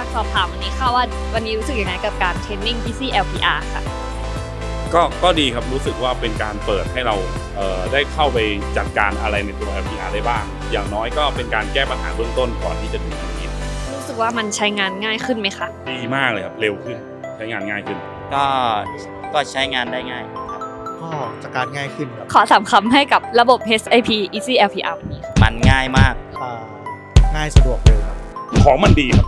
อบถามวันนี้ค่ะว่าวันนี้รู้สึกยังไงกับการเทรนนิ่ง PC LPR ค่ะ ก็ก็ดีครับรู้สึกว่าเป็นการเปิดให้เราเอ่อได้เข้าไปจัดการอะไรในตัว LPR ได้บ้าง อย่างน้อยก็เป็นการแก้ปัญหาเบื้องต้นก่อนที่จะถึงจุดนี้รู้สึกว่ามันใช้งานง่ายขึ้นไหมคะ ดีมากเลยครับเร็วขึ้นใช้งานง่ายขึ้น ก็ก็ใช้งานได้ง่ายครับก็จัดการง่ายขึ้นครับขอสามคำให้กับระบบ SAP Easy LPR วันนี้ มันง่ายมาก อ่าง่ายสะดวกเร็วครับ ของมันดีครับ